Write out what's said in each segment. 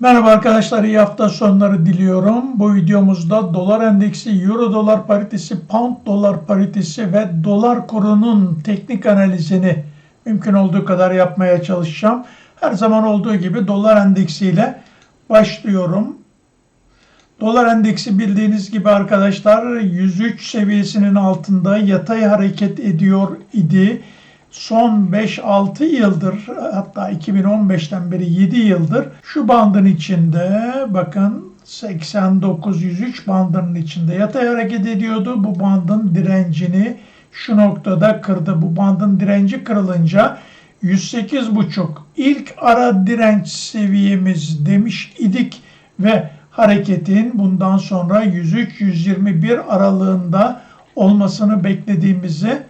Merhaba arkadaşlar, iyi hafta sonları diliyorum. Bu videomuzda dolar endeksi, euro dolar paritesi, pound dolar paritesi ve dolar kurunun teknik analizini mümkün olduğu kadar yapmaya çalışacağım. Her zaman olduğu gibi dolar endeksiyle başlıyorum. Dolar endeksi bildiğiniz gibi arkadaşlar 103 seviyesinin altında yatay hareket ediyor idi. Son 5-6 yıldır hatta 2015'ten beri 7 yıldır şu bandın içinde bakın 89-103 bandının içinde yatay hareket ediyordu. Bu bandın direncini şu noktada kırdı. Bu bandın direnci kırılınca 108.5 ilk ara direnç seviyemiz demiş idik ve hareketin bundan sonra 103-121 aralığında olmasını beklediğimizi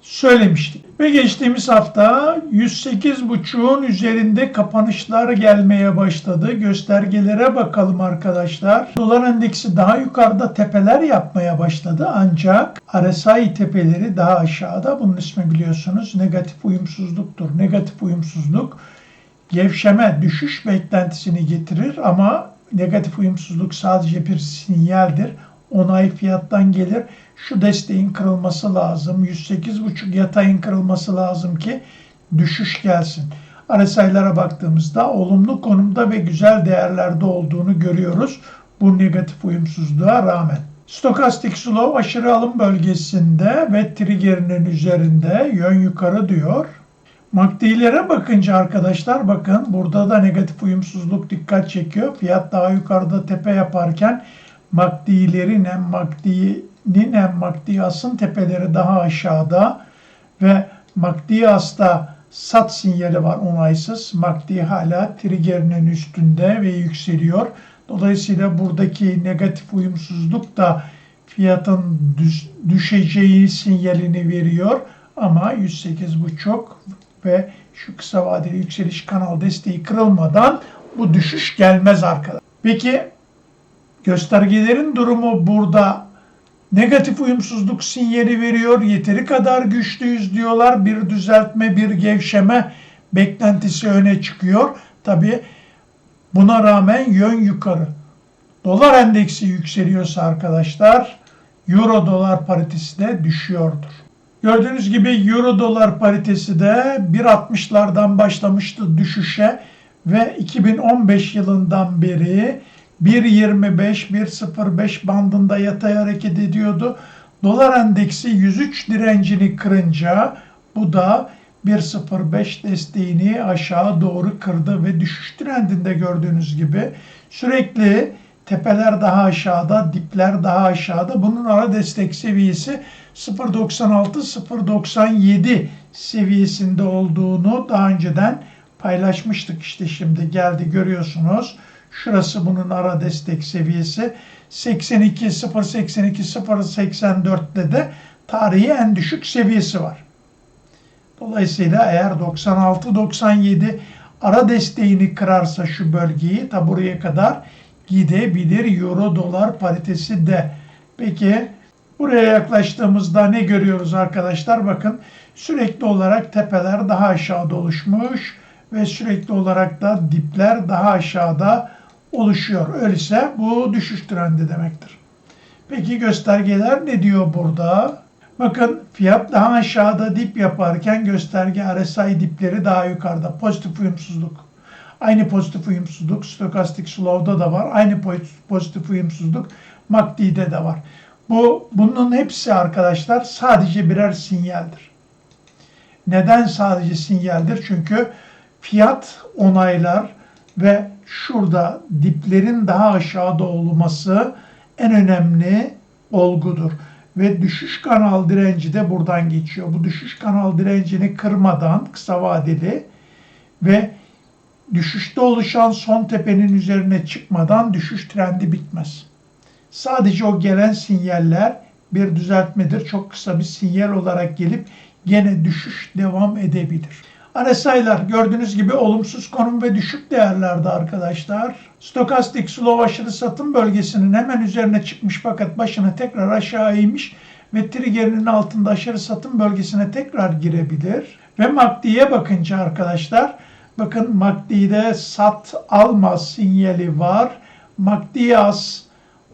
söylemiştik. Ve geçtiğimiz hafta 108.5'un üzerinde kapanışlar gelmeye başladı. Göstergelere bakalım arkadaşlar. Dolar endeksi daha yukarıda tepeler yapmaya başladı ancak RSI tepeleri daha aşağıda. Bunun ismi biliyorsunuz negatif uyumsuzluktur. Negatif uyumsuzluk gevşeme, düşüş beklentisini getirir ama negatif uyumsuzluk sadece bir sinyaldir. Onay fiyattan gelir. Şu desteğin kırılması lazım. 108.5 yatayın kırılması lazım ki düşüş gelsin. RSI'lara baktığımızda olumlu konumda ve güzel değerlerde olduğunu görüyoruz. Bu negatif uyumsuzluğa rağmen. Stokastik slow aşırı alım bölgesinde ve triggerinin üzerinde yön yukarı diyor. MACD'lere bakınca arkadaşlar bakın burada da negatif uyumsuzluk dikkat çekiyor. Fiyat daha yukarıda tepe yaparken MACD'lerin hem MACD'nin hem MACD'asın tepeleri daha aşağıda ve MACD'asta sat sinyali var onaysız. MACD hala triggerinin üstünde ve yükseliyor. Dolayısıyla buradaki negatif uyumsuzluk da fiyatın düş, düşeceği sinyalini veriyor. Ama 108.5 ve şu kısa vadeli yükseliş kanal desteği kırılmadan bu düşüş gelmez arkadaşlar. Peki göstergelerin durumu burada negatif uyumsuzluk sinyali veriyor. Yeteri kadar güçlüyüz diyorlar. Bir düzeltme, bir gevşeme beklentisi öne çıkıyor. Tabi buna rağmen yön yukarı. Dolar endeksi yükseliyorsa arkadaşlar euro dolar paritesi de düşüyordur. Gördüğünüz gibi euro dolar paritesi de 1.60'lardan başlamıştı düşüşe ve 2015 yılından beri 1.25-1.05 bandında yatay hareket ediyordu. Dolar endeksi 103 direncini kırınca bu da 1.05 desteğini aşağı doğru kırdı ve düşüş trendinde gördüğünüz gibi sürekli tepeler daha aşağıda, dipler daha aşağıda. Bunun ara destek seviyesi 0.96-0.97 seviyesinde olduğunu daha önceden paylaşmıştık. İşte şimdi geldi görüyorsunuz. Şurası bunun ara destek seviyesi. 82 082 084'te de tarihi en düşük seviyesi var. Dolayısıyla eğer 96 97 ara desteğini kırarsa şu bölgeyi ta buraya kadar gidebilir euro dolar paritesi de. Peki buraya yaklaştığımızda ne görüyoruz arkadaşlar? Bakın sürekli olarak tepeler daha aşağıda oluşmuş ve sürekli olarak da dipler daha aşağıda oluşuyor. Öyleyse bu düşüş trendi demektir. Peki göstergeler ne diyor burada? Bakın fiyat daha aşağıda dip yaparken gösterge RSI dipleri daha yukarıda. Pozitif uyumsuzluk. Aynı pozitif uyumsuzluk stokastik slow'da da var. Aynı pozitif uyumsuzluk MACD'de de var. Bu bunun hepsi arkadaşlar sadece birer sinyaldir. Neden sadece sinyaldir? Çünkü fiyat onaylar ve şurada diplerin daha aşağıda olması en önemli olgudur. Ve düşüş kanal direnci de buradan geçiyor. Bu düşüş kanal direncini kırmadan kısa vadeli ve düşüşte oluşan son tepenin üzerine çıkmadan düşüş trendi bitmez. Sadece o gelen sinyaller bir düzeltmedir. Çok kısa bir sinyal olarak gelip gene düşüş devam edebilir. RSI'lar gördüğünüz gibi olumsuz konum ve düşük değerlerde arkadaşlar. Stokastik slow aşırı satım bölgesinin hemen üzerine çıkmış fakat başına tekrar aşağı eğmiş ve triggerinin altında aşırı satım bölgesine tekrar girebilir. Ve MACD'ye bakınca arkadaşlar Bakın MACD'de sat alma sinyali var. MACD'yaz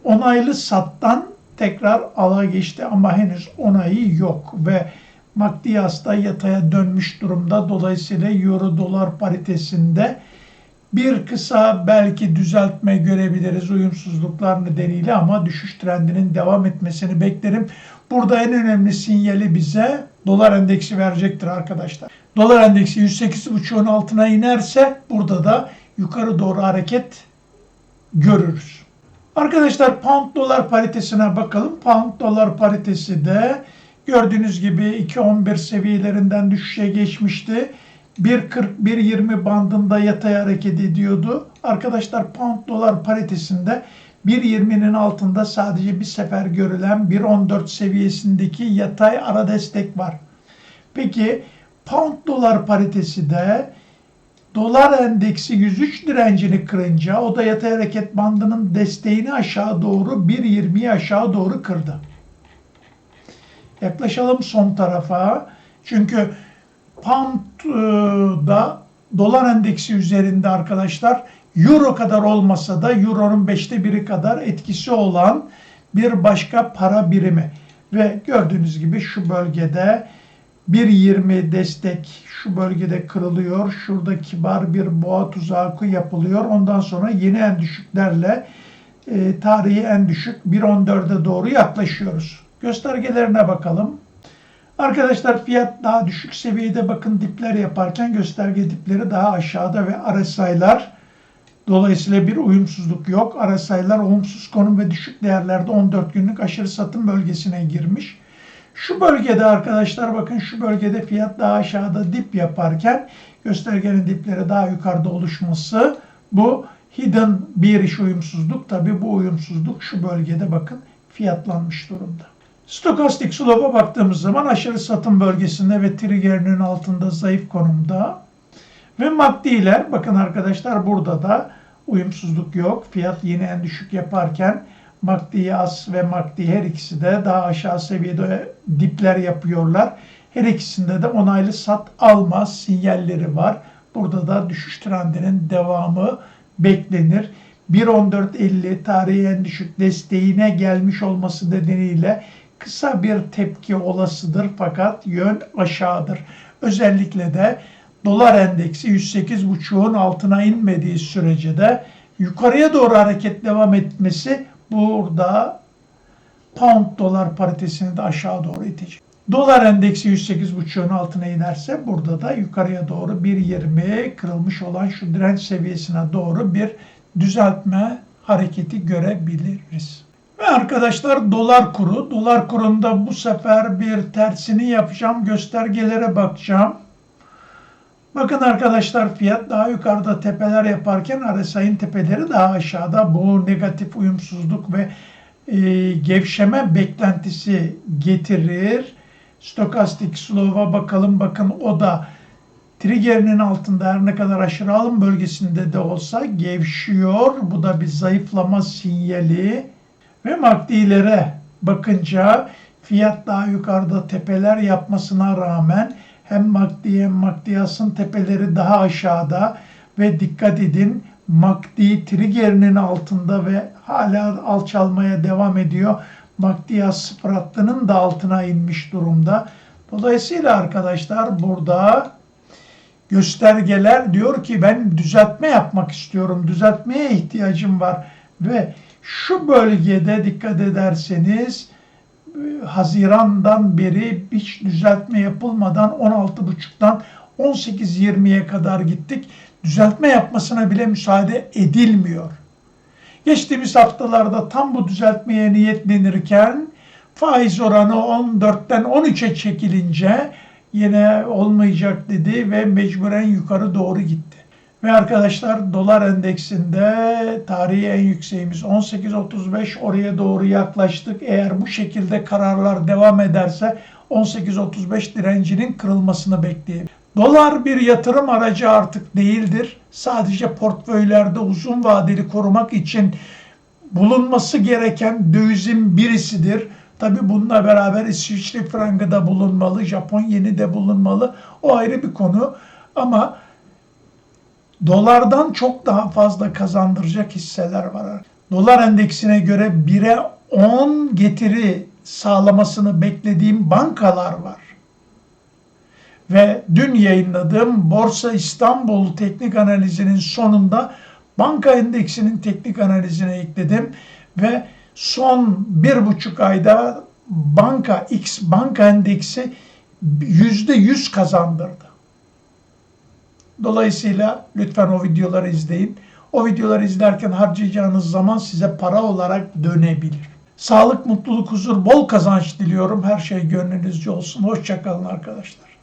onaylı sattan tekrar ala geçti ama henüz onayı yok ve MACD'yaz da yataya dönmüş durumda. Dolayısıyla euro dolar paritesinde bir kısa belki düzeltme görebiliriz uyumsuzluklar nedeniyle ama düşüş trendinin devam etmesini beklerim. Burada en önemli sinyali bize dolar endeksi verecektir arkadaşlar. Dolar endeksi 108.5'un altına inerse burada da yukarı doğru hareket görürüz. Arkadaşlar pound dolar paritesine bakalım. Pound dolar paritesi de gördüğünüz gibi 2.11 seviyelerinden düşüşe geçmişti. 1.40-1.20 bandında yatay hareket ediyordu. Arkadaşlar pound dolar paritesinde 1.20'nin altında sadece bir sefer görülen 1.14 seviyesindeki yatay ara destek var. Peki pound dolar paritesi de dolar endeksi 103 direncini kırınca o da yatay hareket bandının desteğini aşağı doğru 1.20'yi aşağı doğru kırdı. Yaklaşalım son tarafa. Çünkü pound'da dolar endeksi üzerinde arkadaşlar euro kadar olmasa da euronun beşte biri kadar etkisi olan bir başka para birimi. Ve gördüğünüz gibi şu bölgede 1.20 destek şu bölgede kırılıyor. Şurada kibar bir boğa tuzağı yapılıyor. Ondan sonra yeni en düşüklerle e, tarihi en düşük 1.14'e doğru yaklaşıyoruz. Göstergelerine bakalım. Arkadaşlar fiyat daha düşük seviyede bakın dipler yaparken gösterge dipleri daha aşağıda ve RSI'lar dolayısıyla bir uyumsuzluk yok. RSI'lar olumsuz konum ve düşük değerlerde 14 günlük aşırı satım bölgesine girmiş. Şu bölgede arkadaşlar bakın şu bölgede fiyat daha aşağıda dip yaparken göstergenin dipleri daha yukarıda oluşması bu hidden bir iş uyumsuzluk. Tabi bu uyumsuzluk şu bölgede bakın fiyatlanmış durumda. Stokastik slopa baktığımız zaman aşırı satım bölgesinde ve triggerinin altında zayıf konumda. Ve MACD'ler bakın arkadaşlar burada da uyumsuzluk yok. Fiyat yine en düşük yaparken MACD az ve MACD her ikisi de daha aşağı seviyede dipler yapıyorlar. Her ikisinde de onaylı sat alma sinyalleri var. Burada da düşüş trendinin devamı beklenir. 1.14.50 tarihi en düşük desteğine gelmiş olması nedeniyle kısa bir tepki olasıdır fakat yön aşağıdır. Özellikle de dolar endeksi 108.5'un altına inmediği sürece de yukarıya doğru hareket devam etmesi burada pound dolar paritesini de aşağı doğru itecek. Dolar endeksi 108.5'un altına inerse burada da yukarıya doğru 1.20 kırılmış olan şu direnç seviyesine doğru bir düzeltme hareketi görebiliriz. Ve arkadaşlar dolar kuru. Dolar kurunda bu sefer bir tersini yapacağım. Göstergelere bakacağım. Bakın arkadaşlar fiyat daha yukarıda tepeler yaparken RSI'nin tepeleri daha aşağıda. Bu negatif uyumsuzluk ve e, gevşeme beklentisi getirir. Stokastik slow'a bakalım. Bakın o da triggerinin altında her ne kadar aşırı alım bölgesinde de olsa gevşiyor. Bu da bir zayıflama sinyali. Ve MACD'lere bakınca fiyat daha yukarıda tepeler yapmasına rağmen hem MACD hem MACD'yasın tepeleri daha aşağıda ve dikkat edin MACD triggerinin altında ve hala alçalmaya devam ediyor. MACD'yas sıfır hattının da altına inmiş durumda. Dolayısıyla arkadaşlar burada göstergeler diyor ki ben düzeltme yapmak istiyorum. Düzeltmeye ihtiyacım var ve şu bölgede dikkat ederseniz Haziran'dan beri hiç düzeltme yapılmadan 16.5'tan 18.20'ye kadar gittik. Düzeltme yapmasına bile müsaade edilmiyor. Geçtiğimiz haftalarda tam bu düzeltmeye niyetlenirken faiz oranı 14'ten 13'e çekilince yine olmayacak dedi ve mecburen yukarı doğru gitti. Ve arkadaşlar dolar endeksinde tarihi en yükseğimiz 18.35 oraya doğru yaklaştık. Eğer bu şekilde kararlar devam ederse 18.35 direncinin kırılmasını bekleyelim. Dolar bir yatırım aracı artık değildir. Sadece portföylerde uzun vadeli korumak için bulunması gereken dövizin birisidir. Tabi bununla beraber İsviçre frangı da bulunmalı, Japon yeni de bulunmalı. O ayrı bir konu. Ama dolardan çok daha fazla kazandıracak hisseler var. Dolar endeksine göre 1'e 10 getiri sağlamasını beklediğim bankalar var. Ve dün yayınladığım Borsa İstanbul teknik analizinin sonunda banka endeksinin teknik analizine ekledim ve son bir buçuk ayda banka X banka endeksi yüzde yüz kazandırdı. Dolayısıyla lütfen o videoları izleyin. O videoları izlerken harcayacağınız zaman size para olarak dönebilir. Sağlık, mutluluk, huzur, bol kazanç diliyorum. Her şey gönlünüzce olsun. Hoşçakalın arkadaşlar.